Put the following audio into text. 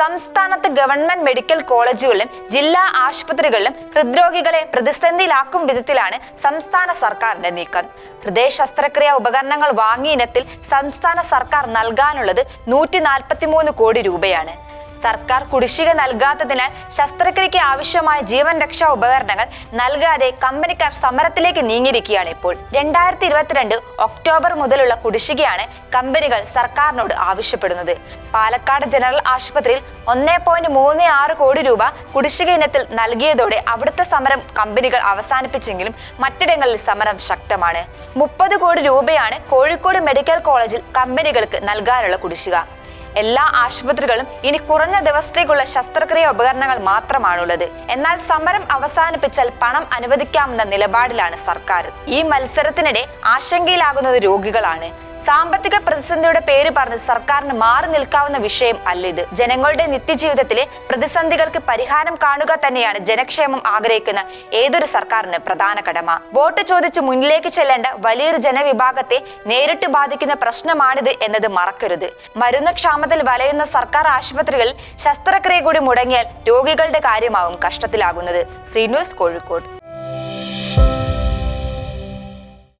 സംസ്ഥാനത്ത് government medical കോളേജുകളിലും ജില്ലാ ആശുപത്രികളിലും ഹൃദ്രോഗികളെ പ്രതിസന്ധിയിലാക്കും വിധത്തിലാണ് സംസ്ഥാന സർക്കാരിന്റെ നീക്കം. ഹൃദയ ശസ്ത്രക്രിയ ഉപകരണങ്ങൾ വാങ്ങിയ ഇനത്തിൽ സംസ്ഥാന സർക്കാർ നൽകാനുള്ളത് നൂറ്റി കോടി രൂപയാണ്. സർക്കാർ കുടിശ്ശിക നൽകാത്തതിനാൽ ശസ്ത്രക്രിയയ്ക്ക് ആവശ്യമായ ജീവൻ രക്ഷാ ഉപകരണങ്ങൾ നൽകാതെ കമ്പനിക്കാർ സമരത്തിലേക്ക് നീങ്ങിയിരിക്കുകയാണ് ഇപ്പോൾ. രണ്ടായിരത്തി ഇരുപത്തിരണ്ട് ഒക്ടോബർ മുതലുള്ള കുടിശ്ശികയാണ് കമ്പനികൾ സർക്കാരിനോട് ആവശ്യപ്പെടുന്നത്. പാലക്കാട് ജനറൽ ആശുപത്രിയിൽ ഒന്നേ പോയിന്റ് മൂന്ന് ആറ് കോടി രൂപ കുടിശ്ശിക ഇനത്തിൽ നൽകിയതോടെ അവിടുത്തെ സമരം കമ്പനികൾ അവസാനിപ്പിച്ചെങ്കിലും മറ്റിടങ്ങളിൽ സമരം ശക്തമാണ്. മുപ്പത് കോടി രൂപയാണ് കോഴിക്കോട് മെഡിക്കൽ കോളേജിൽ കമ്പനികൾക്ക് നൽകാനുള്ള കുടിശ്ശിക. എല്ലാ ആശുപത്രികളും ഇനി കുറഞ്ഞ ദിവസത്തേക്കുള്ള ശസ്ത്രക്രിയ ഉപകരണങ്ങൾ മാത്രമാണുള്ളത്. എന്നാൽ സമരം അവസാനിപ്പിച്ചാൽ പണം അനുവദിക്കാമെന്ന നിലപാടിലാണ് സർക്കാർ. ഈ മത്സരത്തിനിടെ ആശങ്കയിലാകുന്നത് രോഗികളാണ്. സാമ്പത്തിക പ്രതിസന്ധിയുടെ പേര് പറഞ്ഞ് സർക്കാരിന് മാറി നിൽക്കാവുന്ന വിഷയം അല്ല ഇത്. ജനങ്ങളുടെ നിത്യജീവിതത്തിലെ പ്രതിസന്ധികൾക്ക് പരിഹാരം കാണുക തന്നെയാണ് ജനക്ഷേമം ആഗ്രഹിക്കുന്ന ഏതൊരു സർക്കാരിന് പ്രധാന കടമ. വോട്ട് ചോദിച്ച് മുന്നിലേക്ക് ചെല്ലേണ്ട വലിയൊരു ജനവിഭാഗത്തെ നേരിട്ട് ബാധിക്കുന്ന പ്രശ്നമാണിത് എന്നത് മറക്കരുത്. മരുന്ന് ക്ഷാമത്തിൽ വലയുന്ന സർക്കാർ ആശുപത്രികളിൽ ശസ്ത്രക്രിയ കൂടി മുടങ്ങിയാൽ രോഗികളുടെ കാര്യമാവും കഷ്ടത്തിലാകുന്നത്. C news Kozhikode.